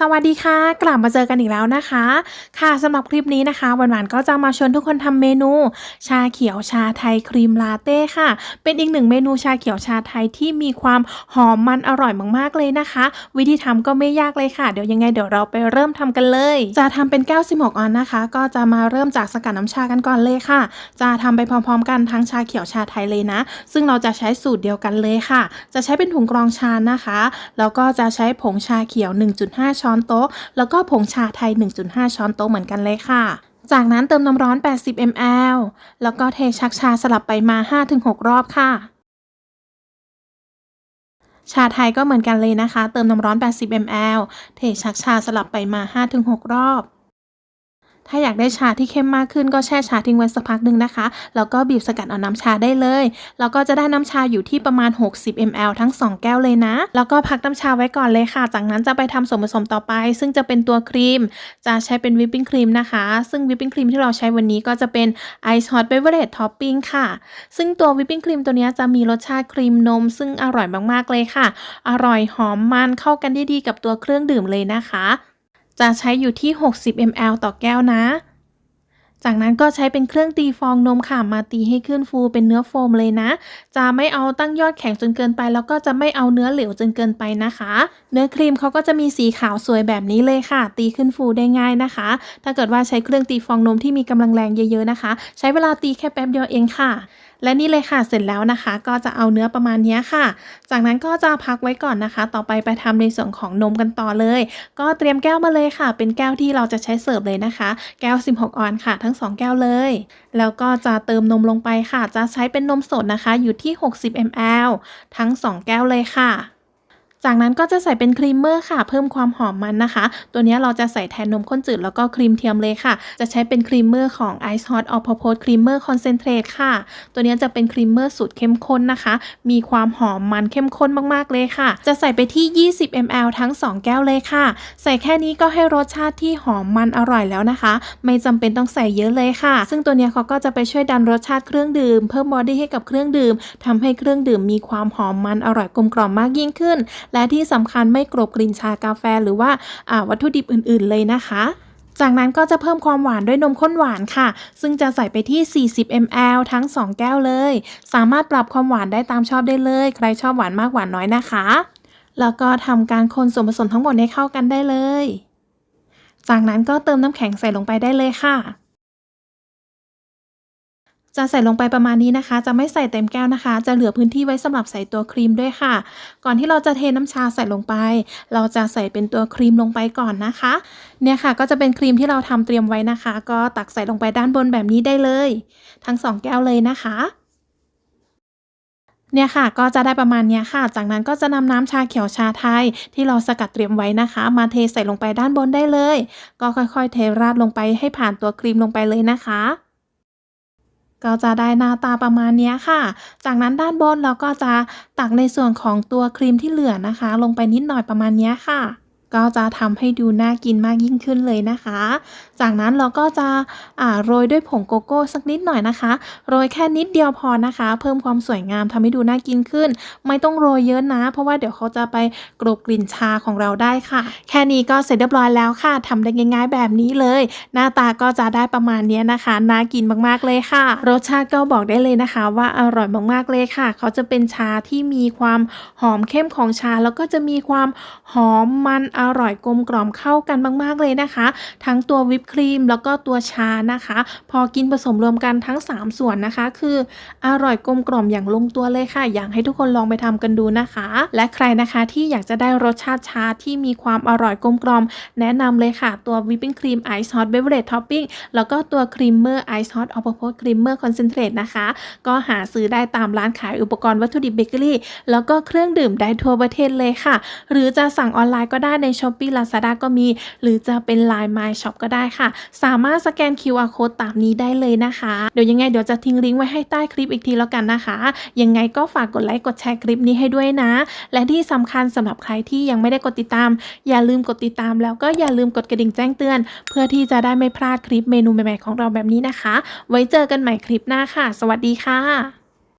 สวัสดีค่ะ กลับมาเจอกันอีกแล้วนะคะ ค่ะสำหรับคลิปนี้นะคะหวานๆก็จะมาชวนทุกคนทำเมนู ชาเขียวชาไทยครีมลาเต้ค่ะ เป็นอีกหนึ่งเมนูชาเขียวชาไทยที่มีความหอมมันอร่อยมากๆเลยนะคะ วิธีทำก็ไม่ยากเลยค่ะ เดี๋ยวยังไงเดี๋ยวเราไปเริ่มทำกันเลย จะทำเป็นแก้ว16ออนนะคะ ก็จะมาเริ่มจากสกัดน้ำชากันก่อนเลยค่ะ จะทำไปพร้อมๆ กันทั้งชาเขียวชาไทยเลยนะ ซึ่งเราจะใช้สูตรเดียวกันเลยค่ะ จะใช้เป็นถุงกรองชานะคะแล้วก็จะใช้ผงชาเขียว 1.5ช้อนโต๊ะ แล้วก็ผงชาไทย 1.5 ช้อนโต๊ะเหมือนกันเลยค่ะ จากนั้นเติมน้ำร้อน 80 ml แล้วก็เทชักชาสลับไปมา 5-6 รอบค่ะชาไทยก็เหมือนกันเลยนะคะ เติมน้ำร้อน 80 ml เทชักชาสลับไปมา 5-6 รอบ ถ้าอยากได้ชาที่เข้มมากขึ้นก็แช่ชาทิ้งไว้สักพักหนึ่งนะคะ แล้วก็บีบสกัดเอาน้ำชาได้เลย แล้วก็จะได้น้ำชาอยู่ที่ประมาณ 60 ml ทั้ง 2 แก้วเลยนะ แล้วก็พักน้ำชาไว้ก่อนเลยค่ะ จากนั้นจะไปทำส่วนผสมต่อไป ซึ่งจะเป็นตัวครีม จะใช้เป็นวิปปิ้งครีมนะคะ ซึ่งวิปปิ้งครีมที่เราใช้วันนี้ก็จะเป็น Ice Hot Beverage Topping ค่ะ ซึ่งตัววิปปิ้งครีมตัวนี้จะมีรสชาติครีมนม ซึ่งอร่อยมากๆเลยค่ะ อร่อยหอมมันเข้ากันได้ดีกับตัวเครื่องดื่มเลยนะคะ จะใช้อยู่ที่ 60 ml ต่อแก้วนะ จากนั้นก็ใช้เป็นเครื่องตีฟองนมค่ะมาตีให้ขึ้นฟูเป็นเนื้อโฟมเลยนะ จะไม่เอาตั้งยอดแข็งจนเกินไป แล้วก็จะไม่เอาเนื้อเหลวจนเกินไปนะคะ เนื้อครีมเขาก็จะมีสีขาวสวยแบบนี้เลยค่ะ ตีขึ้นฟูได้ง่ายนะคะ ถ้าเกิดว่าใช้เครื่องตีฟองนมที่มีกำลังแรงเยอะๆนะคะ ใช้เวลาตีแค่แป๊บเดียวเองค่ะ และนี่เลยค่ะเสร็จแล้วนะคะ ก็จะเอาเนื้อประมาณนี้ค่ะ จากนั้นก็จะพักไว้ก่อนนะคะ ต่อไปไปทำในส่วนของนมกันต่อเลย ก็เตรียมแก้วมาเลยค่ะ เป็นแก้วที่เราจะใช้เสิร์ฟเลยนะคะ แก้ว 16 ออนค่ะ ทั้ง 2 แก้วเลย แล้วก็จะเติมนมลงไปค่ะ จะใช้เป็นนมสดนะคะ อยู่ที่ 60 ml ทั้ง 2 แก้วเลยค่ะ จากนั้นก็จะใส่เป็นครีมเมอร์ค่ะ เพิ่มความหอมมันนะคะ ตัวนี้เราจะใส่แทนนมข้นจืดแล้วก็ครีมเทียมเลยค่ะ จะใช้เป็นครีมเมอร์ของ Ice Hot All Purpose Creamer Concentrate ค่ะ ตัวนี้จะเป็นครีมเมอร์สูตรเข้มข้นนะคะ มีความหอมมันเข้มข้นมากๆเลยค่ะ จะใส่ไปที่ 20 ml ทั้ง 2 แก้วเลยค่ะ ใส่แค่นี้ก็ให้รสชาติที่หอมมันอร่อยแล้วนะคะ ไม่จำเป็นต้องใส่เยอะเลยค่ะ ซึ่งตัวนี้เขาก็จะไปช่วยดันรสชาติเครื่องดื่ม เพิ่มบอดี้ให้กับเครื่องดื่มทำให้เครื่องดื่มมีความหอมมันอร่อยกลมกล่อมมากยิ่งขึ้นและที่สำคัญไม่กรบกลิ่นชากาแฟหรือว่าอ่าวัตถุดิบอื่น ๆ เลยนะคะจากนั้นก็จะเพิ่มความหวานด้วยนมข้นหวานค่ะ ซึ่งจะใส่ไปที่ 40 ml ทั้ง 2 แก้วเลย สามารถปรับความหวานได้ตามชอบได้เลย ใครชอบหวานมากหวานน้อยนะคะ แล้วก็ทำการคนส่วนผสมทั้งหมดให้เข้ากันได้เลย จากนั้นก็เติมน้ำแข็งใส่ลงไปได้เลยค่ะ จะใส่ลงไปประมาณนี้นะคะ จะไม่ใส่เต็มแก้วนะคะ จะเหลือพื้นที่ไว้สำหรับใส่ตัวครีมด้วยค่ะ ก่อนที่เราจะเทน้ำชาใส่ลงไป เราจะใส่เป็นตัวครีมลงไปก่อนนะคะ เนี่ยค่ะ ก็จะเป็นครีมที่เราทำเตรียมไว้นะคะ ก็ตักใส่ลงไปด้านบนแบบนี้ได้เลย ทั้งสองแก้วเลยนะคะเนี่ยค่ะก็จะได้ประมาณนี้ค่ะ จากนั้นก็จะนำน้ำชาเขียวชาไทย ที่เราสกัดเตรียมไว้นะคะ มาเทใส่ลงไปด้านบนได้เลย ก็ค่อยๆ เทราดลงไปให้ผ่านตัวครีมลงไปเลยนะคะ ก็จะได้หน้าตาประมาณนี้ค่ะ จากนั้นด้านบนเราก็จะตักในส่วนของตัวครีมที่เหลือนะคะ ลงไปนิดหน่อยประมาณนี้ค่ะ ก็จะทำให้ดูน่ากินมากยิ่งขึ้นเลยนะคะ จากนั้นเราก็จะโรยด้วยผงโกโก้สักนิดหน่อยนะคะ โรยแค่นิดเดียวพอนะคะ เพิ่มความสวยงามทำให้ดูน่ากินขึ้น ไม่ต้องโรยเยอะนะ เพราะว่าเดี๋ยวเขาจะไปกรบกลิ่นชาของเราได้ค่ะ แค่นี้ก็เสร็จเรียบร้อยแล้วค่ะทำได้ง่าย ๆ แบบนี้เลย หน้าตาก็จะได้ประมาณนี้นะคะน่ากินมากๆเลยค่ะ รสชาติก็บอกได้เลยนะคะ ว่าอร่อยมากๆเลยค่ะ เขาจะเป็นชาที่มีความหอมเข้มของชาแล้วก็จะมีความหอมมันออร่อยกลมกล่อมเข้ากันมากๆเลยนะคะ ทั้งตัววิปครีมแล้วก็ตัวชานะคะ พอกินผสมรวมกันทั้ง 3 ส่วนนะคะ คืออร่อยกลมกล่อมอย่างลงตัวเลยค่ะ อยากให้ทุกคนลองไปทำกันดูนะคะ และใครนะคะที่อยากจะได้รสชาติชาที่มีความอร่อยกลมกล่อมแนะนำเลยค่ะ ตัววิปปิ้งครีมไอซ์ฮอตเบเวอร์เรจท็อปปิ้งแล้วก็ตัวครีมเมอร์ไอซ์ฮอตออปโพสครีมเมอร์คอนเซนเทรตนะคะ ก็หาซื้อได้ตามร้านขายอุปกรณ์วัตถุดิบเบเกอรี่แล้วก็เครื่องดื่มได้ทั่วประเทศเลยค่ะ หรือจะสั่งออนไลน์ก็ได้ใน s h อ p e e Lazada ก็มี หรือจะเป็น Line My Shop ก็ได้ค่ะ สามารถสแกน QR Code ตามนี้ได้เลยนะคะ เดี๋ยวยังไงเดี๋ยวจะทิ้งลิงก์ไว้ให้ใต้คลิปอีกทีแล้วกันนะคะ ยังไงก็ฝากกดไลค์กดแชร์คลิปนี้ให้ด้วยนะ และที่สำคัญสำหรับใครที่ยังไม่ได้กดติดตาม อย่าลืมกดติดตาม แล้วก็อย่าลืมกดกระดิ่งแจ้งเตือน เพื่อที่จะได้ไม่พลาดคลิปเมนูใหม่ๆของเราแบบนี้นะคะ ไว้เจอกันใหม่คลิปหน้าค่ะ สวัสดีค่ะ